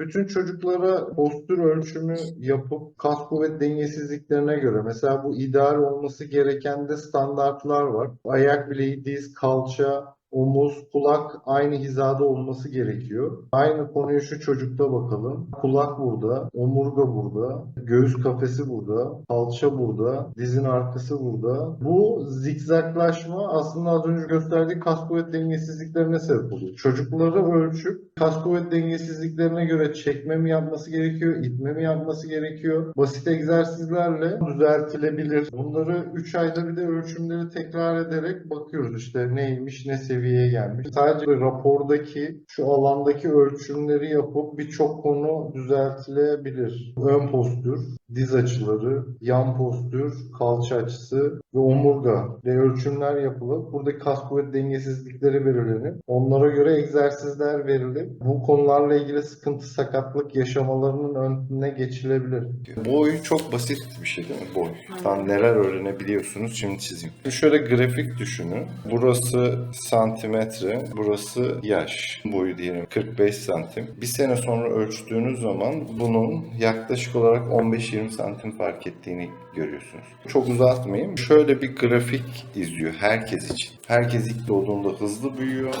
bütün çocuklara postür ölçümü yapıp kas kuvvet dengesizliklerine göre mesela bu ideal olması gereken de standartlar var. Ayak bileği, diz, kalça, omuz, kulak aynı hizada olması gerekiyor. Aynı konuyu şu çocukta bakalım. Kulak burada, omurga burada, göğüs kafesi burada, kalça burada, dizin arkası burada. Bu zikzaklaşma aslında az önce gösterdiği kas kuvvet dengesizliklerine sebep oluyor. Çocukları ölçüp kas kuvvet dengesizliklerine göre çekme mi yapması gerekiyor, itme mi yapması gerekiyor. Basit egzersizlerle düzeltilebilir. Bunları 3 ayda bir de ölçümleri tekrar ederek bakıyoruz işte neymiş, ne seviyeye gelmiş. Sadece rapordaki şu alandaki ölçümleri yapıp birçok konu düzeltilebilir. Ön postür, diz açıları, yan postür, kalça açısı ve omurga ve ölçümler yapılıp buradaki kas kuvvet dengesizlikleri belirlenip onlara göre egzersizler verilip bu konularla ilgili sıkıntı sakatlık yaşamalarının önüne geçilebilir. Boy çok basit bir şey değil mi? Boy. Tam neler öğrenebiliyorsunuz şimdi çizeyim. Şimdi şöyle grafik düşünün. Burası santimetre, burası yaş boyu diyelim 45 santim. Bir sene sonra ölçtüğünüz zaman bunun yaklaşık olarak 15-20 santim fark ettiğini görüyorsunuz. Çok uzatmayayım. Şöyle bir grafik izliyor herkes için. Herkes ilk doğduğunda hızlı büyüyor.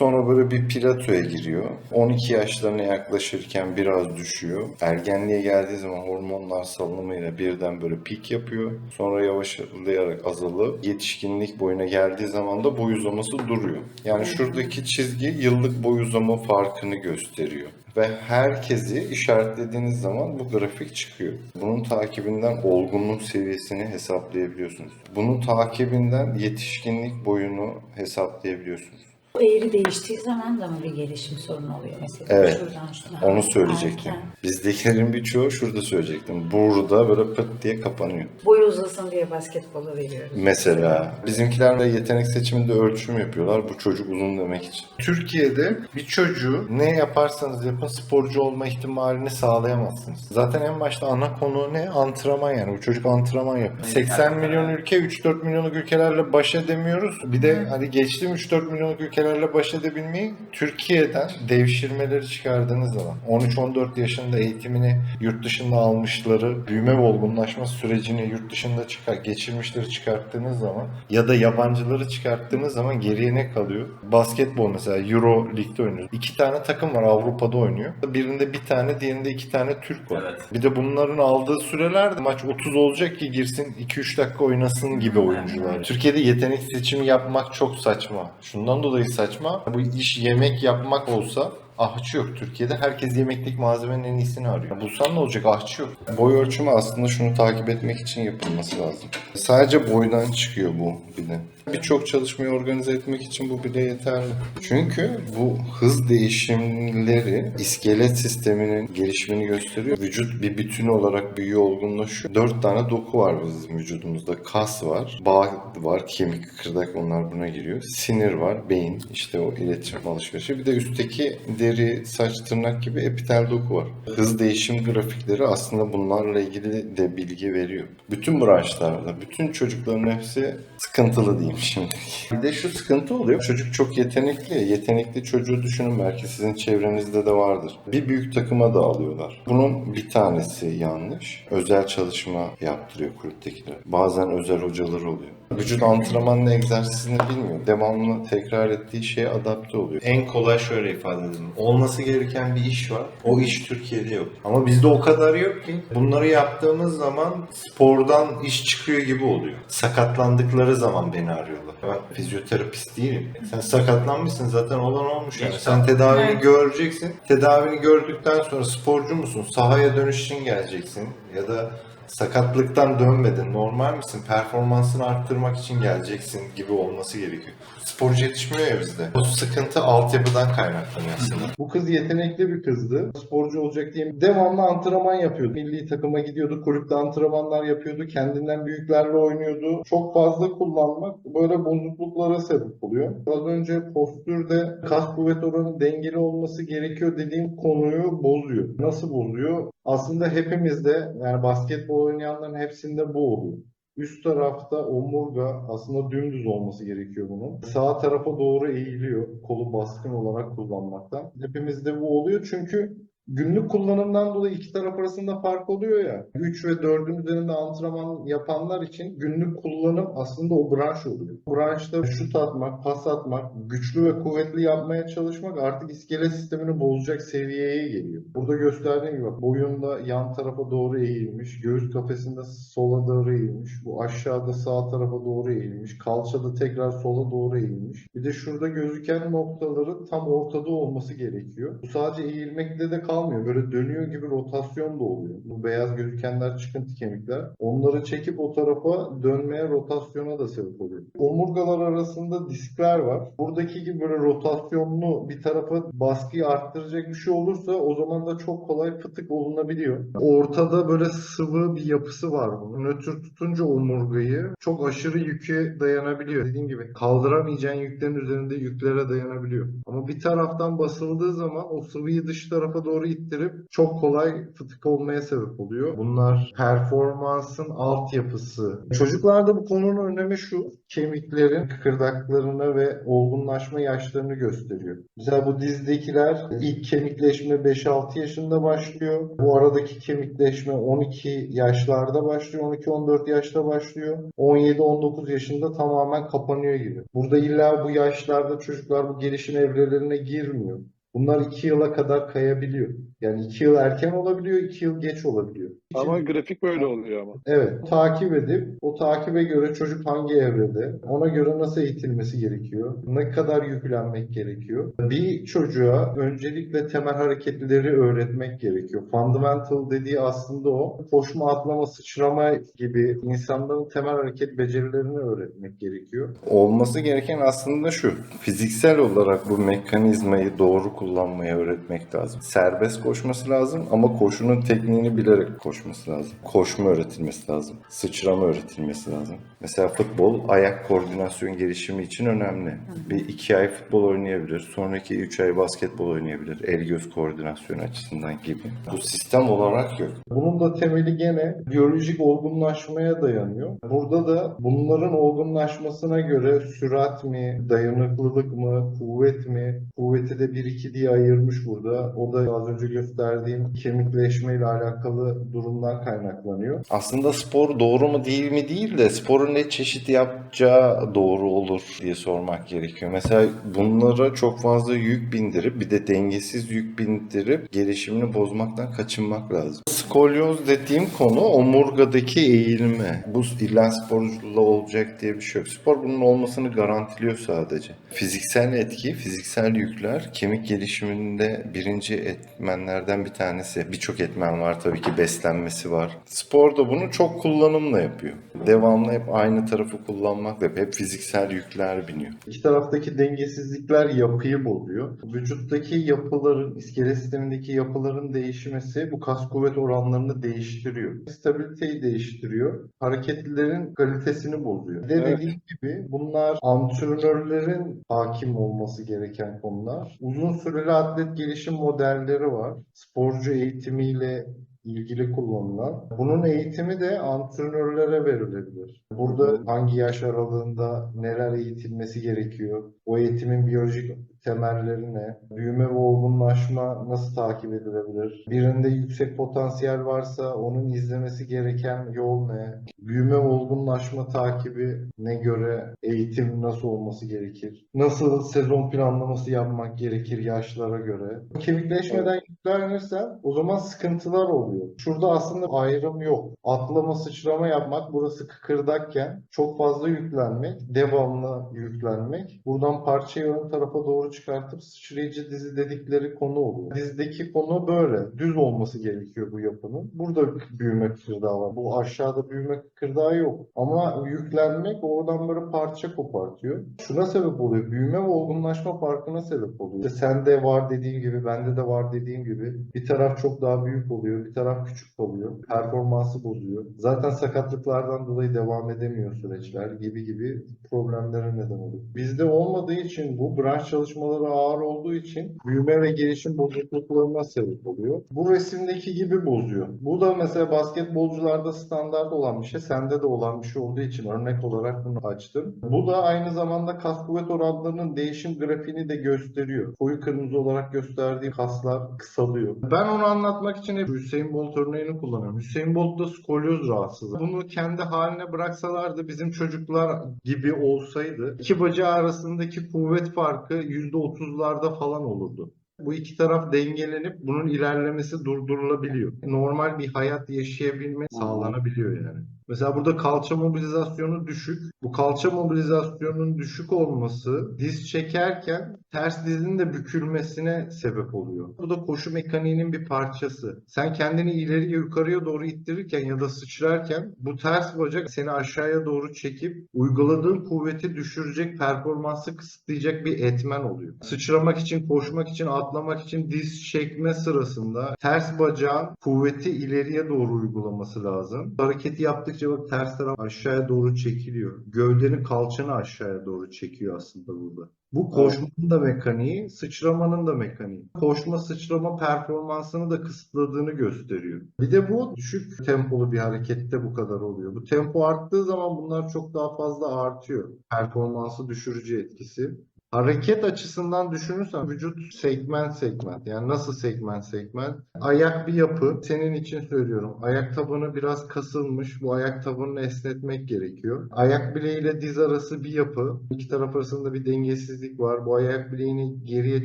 Sonra böyle bir platoya giriyor. 12 yaşlarına yaklaşırken biraz düşüyor. Ergenliğe geldiği zaman hormonlar salınımıyla birden böyle pik yapıyor. Sonra yavaşlayarak azalıp yetişkinlik boyuna geldiği zaman da boy uzaması duruyor. Yani şuradaki çizgi yıllık boy uzama farkını gösteriyor. Ve herkesi işaretlediğiniz zaman bu grafik çıkıyor. Bunun takibinden olgunluk seviyesini hesaplayabiliyorsunuz. Bunun takibinden yetişkinlik boyunu hesaplayabiliyorsunuz. Bu eğri değiştiği zaman da mı bir gelişim sorunu oluyor mesela? Evet. Şuradan şuna. Onu söyleyecektim. Erken. Bizdekilerin birçoğu şurada söyleyecektim. Burada böyle pıt diye kapanıyor. Boy uzasın diye basketbolu veriyoruz. Mesela bizimkiler de yetenek seçiminde ölçüm yapıyorlar bu çocuk uzun demek için. Türkiye'de bir çocuğu ne yaparsanız yapın sporcu olma ihtimalini sağlayamazsınız. Zaten en başta ana konu ne? Antrenman yani. Bu çocuk antrenman yapıyor. 80 milyon ülke 3-4 milyonluk ülkelerle baş edemiyoruz. Bir de hani geçtiğim 3-4 milyonluk ülkelerle baş edebilmeyi Türkiye'den devşirmeleri çıkardığınız zaman 13-14 yaşında eğitimini yurt dışında almışları büyüme ve olgunlaşma sürecini yurt dışında çıkar, geçirmişleri çıkarttığınız zaman ya da yabancıları çıkarttığınız zaman geriye ne kalıyor? Basketbol mesela Euro Lig'de oynuyoruz. İki tane takım var Avrupa'da oynuyor. Birinde bir tane diğerinde iki tane Türk var. Evet. Bir de bunların aldığı sürelerde maç 30 olacak ki girsin 2-3 dakika oynasın gibi oyuncular. Türkiye'de yetenek seçimi yapmak çok saçma. Şundan dolayı saçma. Bu iş yemek yapmak olsa ahçı yok. Türkiye'de herkes yemeklik malzemenin en iyisini arıyor. Bulsan ne olacak? Ahçı yok. Boy ölçümü aslında şunu takip etmek için yapılması lazım. Sadece boydan çıkıyor bu bir de. Birçok çalışmayı organize etmek için bu bile yeterli. Çünkü bu hız değişimleri iskelet sisteminin gelişimini gösteriyor. Vücut bir bütün olarak büyüyor, olgunlaşıyor. Dört tane doku var bizim vücudumuzda. Kas var, bağ var, kemik, kıkırdak onlar buna giriyor. Sinir var, beyin, işte o iletişim alışverişi. Bir de üstteki deri, saç, tırnak gibi epitel doku var. Hız değişim grafikleri aslında bunlarla ilgili de bilgi veriyor. Bütün branşlarda, bütün çocukların hepsi sıkıntılı diyeyim şimdi. Bir de şu sıkıntı oluyor. Çocuk çok yetenekli. Yetenekli çocuğu düşünün belki sizin çevrenizde de vardır. Bir büyük takıma da alıyorlar. Bunun bir tanesi yanlış. Özel çalışma yaptırıyor kulüptekiler. Bazen özel hocalar oluyor. Vücut antrenmanla egzersizini bilmiyor. Devamlı tekrar ettiği şeye adapte oluyor. En kolay şöyle ifade edelim. Olması gereken bir iş var. O iş Türkiye'de yok. Ama bizde o kadar yok ki. Bunları yaptığımız zaman spordan iş çıkıyor gibi oluyor. Sakatlandıkları zaman beni arıyorlar. Ben fizyoterapist değilim. Sen sakatlanmışsın zaten olan olmuş yani. Sen tedavini Evet. göreceksin. Tedavini gördükten sonra sporcu musun? Sahaya dönüş için geleceksin. Ya da sakatlıktan dönmedin. Normal misin? Performansını arttırmak için geleceksin gibi olması gerekiyor. Sporcu yetişmiyor ya bizde. O sıkıntı altyapıdan kaynaklanıyor aslında. Bu kız yetenekli bir kızdı. Sporcu olacak diye devamlı antrenman yapıyordu. Milli takıma gidiyordu, kulüpte antrenmanlar yapıyordu, kendinden büyüklerle oynuyordu. Çok fazla kullanmak böyle bozukluklara sebep oluyor. Az önce postürde kas kuvvet oranı dengeli olması gerekiyor dediğim konuyu bozuyor. Nasıl bozuyor? Aslında hepimizde yani basketbol oynayanların hepsinde bu oluyor. Üst tarafta omurga aslında dümdüz olması gerekiyor bunun. Sağ tarafa doğru eğiliyor kolu baskın olarak kullanmaktan. Hepimizde bu oluyor çünkü Günlük kullanımdan dolayı iki taraf arasında fark oluyor ya. 3 ve 4'ün üzerinde antrenman yapanlar için günlük kullanım aslında o branş oluyor. Branşta şut atmak, pas atmak, güçlü ve kuvvetli yapmaya çalışmak artık iskelet sistemini bozacak seviyeye geliyor. Burada gösterdiğim gibi boyunda yan tarafa doğru eğilmiş, göğüs kafesinde sola doğru eğilmiş, bu aşağıda sağ tarafa doğru eğilmiş, kalçada tekrar sola doğru eğilmiş. Bir de şurada gözüken noktaların tam ortada olması gerekiyor. Bu sadece eğilmekle de kalmıyor. Böyle dönüyor gibi rotasyon da oluyor. Bu beyaz gözükenler çıkıntı kemikler. Onları çekip o tarafa dönmeye, rotasyona da sebep oluyor. Omurgalar arasında diskler var. Buradaki gibi böyle rotasyonlu bir tarafa baskıyı arttıracak bir şey olursa o zaman da çok kolay fıtık olunabiliyor. Ortada böyle sıvı bir yapısı var bunun. Nötr tutunca omurgayı çok aşırı yüke dayanabiliyor. Dediğim gibi kaldıramayacağın yüklerin üzerinde yüklere dayanabiliyor. Ama bir taraftan basıldığı zaman o sıvıyı dış tarafa doğru ittirip çok kolay fıtık olmaya sebep oluyor. Bunlar performansın altyapısı. Çocuklarda bu konunun önemi şu. Kemiklerin kıkırdaklarını ve olgunlaşma yaşlarını gösteriyor. Mesela bu dizdekiler ilk kemikleşme 5-6 yaşında başlıyor. Bu aradaki kemikleşme 12 yaşlarda başlıyor. 12-14 yaşta başlıyor. 17-19 yaşında tamamen kapanıyor gibi. Burada illa bu yaşlarda çocuklar bu gelişim evrelerine girmiyor. Bunlar 2 yıla kadar kayabiliyor. Yani 2 yıl erken olabiliyor, 2 yıl geç olabiliyor. Ama İçin- grafik böyle oluyor ama. Evet, takip edip o takibe göre çocuk hangi evrede, ona göre nasıl eğitilmesi gerekiyor, ne kadar yüklenmek gerekiyor. Bir çocuğa öncelikle temel hareketleri öğretmek gerekiyor. Fundamental dediği aslında o. Koşma, atlama, sıçrama gibi insanların temel hareket becerilerini öğretmek gerekiyor. Olması gereken aslında şu. Fiziksel olarak bu mekanizmayı doğru kullanmayı öğretmek lazım. Serbest koşması lazım ama koşunun tekniğini bilerek koşması lazım. Koşma öğretilmesi lazım. Sıçrama öğretilmesi lazım. Mesela futbol ayak koordinasyon gelişimi için önemli. Bir iki ay futbol oynayabilir. Sonraki üç ay basketbol oynayabilir. El göz koordinasyonu açısından gibi. Bu sistem olarak yok. Bunun da temeli gene biyolojik olgunlaşmaya dayanıyor. Burada da bunların olgunlaşmasına göre sürat mi, dayanıklılık mı, kuvvet mi? Kuvveti de 1-2 diye ayırmış burada. O da az önce gösterdiğim kemikleşme ile alakalı durumdan kaynaklanıyor. Aslında spor doğru mu değil mi değil de sporun ne çeşit yapacağı doğru olur diye sormak gerekiyor. Mesela bunlara çok fazla yük bindirip bir de dengesiz yük bindirip gelişimini bozmaktan kaçınmak lazım. Skolyoz dediğim konu omurgadaki eğilme. Bu illa sporcuyla olacak diye bir şey yok. Spor bunun olmasını garantiliyor sadece. Fiziksel etki, fiziksel yükler kemik gelişiminde birinci etmenlerden bir tanesi. Birçok etmen var tabii ki beslenmesi var. Spor da bunu çok kullanımla yapıyor. Devamlı hep aynı tarafı kullanmakla hep, fiziksel yükler biniyor. İki taraftaki dengesizlikler yapıyı bozuyor. Vücuttaki yapıların, iskelet sistemindeki yapıların değişmesi bu kas kuvvet oranlarını değiştiriyor. Stabiliteyi değiştiriyor. Hareketlilerin kalitesini bozuyor. Evet. dediğim gibi bunlar antrenörlerin hakim olması gereken konular. Uzun süreli atlet gelişim modelleri var. Sporcu eğitimiyle ilgili kullanılan. Bunun eğitimi de antrenörlere verilebilir. Burada hangi yaş aralığında neler eğitilmesi gerekiyor? O eğitimin biyolojik temelleri ne? Büyüme ve olgunlaşma nasıl takip edilebilir? Birinde yüksek potansiyel varsa onun izlemesi gereken yol ne? Büyüme ve olgunlaşma takibi ne göre eğitim nasıl olması gerekir? Nasıl sezon planlaması yapmak gerekir yaşlara göre? Kemikleşmeden yüklenirsen o zaman sıkıntılar oluyor. Şurada aslında ayrım yok. Atlama, sıçrama yapmak burası kıkırdakken çok fazla yüklenmek, devamlı yüklenmek. Buradan parçayı ön tarafa doğru çıkartıp sıçrayıcı dizi dedikleri konu oluyor. Dizdeki konu böyle. Düz olması gerekiyor bu yapının. Burada büyüme kıkırdağı var. Bu aşağıda büyüme kıkırdağı yok. Ama yüklenmek oradan böyle parça kopartıyor. Şuna sebep oluyor. Büyüme ve olgunlaşma farkına sebep oluyor. İşte sende var dediğim gibi, bende de var dediğim gibi. Bir taraf çok daha büyük oluyor, bir taraf küçük kalıyor. Performansı bozuyor. Zaten sakatlıklardan dolayı devam edemiyor süreçler gibi gibi problemlere neden oluyor. Bizde olmadığı için bu branş çalışma çalışmaları ağır olduğu için büyüme ve gelişim bozukluklarına sebep oluyor. Bu resimdeki gibi bozuyor. Bu da mesela basketbolcularda standart olan bir şey, sende de olan bir şey olduğu için örnek olarak bunu açtım. Bu da aynı zamanda kas kuvvet oranlarının değişim grafiğini de gösteriyor. Koyu kırmızı olarak gösterdiği kaslar kısalıyor. Ben onu anlatmak için hep Hüseyin Bolt örneğini kullanıyorum. Hüseyin Bolt'ta skolyoz rahatsızlığı. Bunu kendi haline bıraksalardı bizim çocuklar gibi olsaydı iki bacağı arasındaki kuvvet farkı %30'larda falan olurdu. Bu iki taraf dengelenip bunun ilerlemesi durdurulabiliyor. Normal bir hayat yaşayabilme sağlanabiliyor yani. Mesela burada kalça mobilizasyonu düşük. Bu kalça mobilizasyonunun düşük olması diz çekerken ters dizin de bükülmesine sebep oluyor. Bu da koşu mekaniğinin bir parçası. Sen kendini ileriye yukarıya doğru ittirirken ya da sıçrarken bu ters bacak seni aşağıya doğru çekip uyguladığın kuvveti düşürecek, performansı kısıtlayacak bir etmen oluyor. Sıçramak için, koşmak için, atlamak için diz çekme sırasında ters bacağın kuvveti ileriye doğru uygulaması lazım. Hareketi yaptıkça bak ters taraf aşağıya doğru çekiliyor. Gövdenin kalçanı aşağıya doğru çekiyor aslında burada. Bu koşmanın da mekaniği, sıçramanın da mekaniği. Koşma sıçrama performansını da kısıtladığını gösteriyor. Bir de bu düşük tempolu bir harekette bu kadar oluyor. Bu tempo arttığı zaman bunlar çok daha fazla artıyor. Performansı düşürücü etkisi. Hareket açısından düşünürsen vücut segment segment. Yani nasıl segment segment? Ayak bir yapı. Senin için söylüyorum. Ayak tabanı biraz kasılmış. Bu ayak tabanını esnetmek gerekiyor. Ayak bileğiyle diz arası bir yapı. İki taraf arasında bir dengesizlik var. Bu ayak bileğini geriye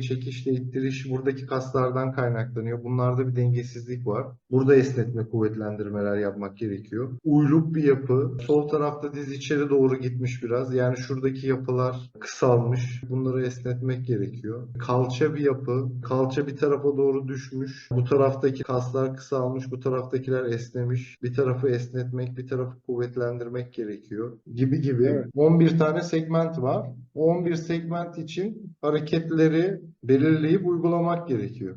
çekişle ittiriş buradaki kaslardan kaynaklanıyor. Bunlarda bir dengesizlik var. Burada esnetme, kuvvetlendirmeler yapmak gerekiyor. Uyluk bir yapı. Sol tarafta diz içeri doğru gitmiş biraz. Yani şuradaki yapılar kısalmış. Bunları esnetmek gerekiyor. Kalça bir yapı. Kalça bir tarafa doğru düşmüş. Bu taraftaki kaslar kısalmış. Bu taraftakiler esnemiş. Bir tarafı esnetmek, bir tarafı kuvvetlendirmek gerekiyor. Gibi gibi. Evet. 11 tane segment var. O 11 segment için hareketleri belirleyip uygulamak gerekiyor.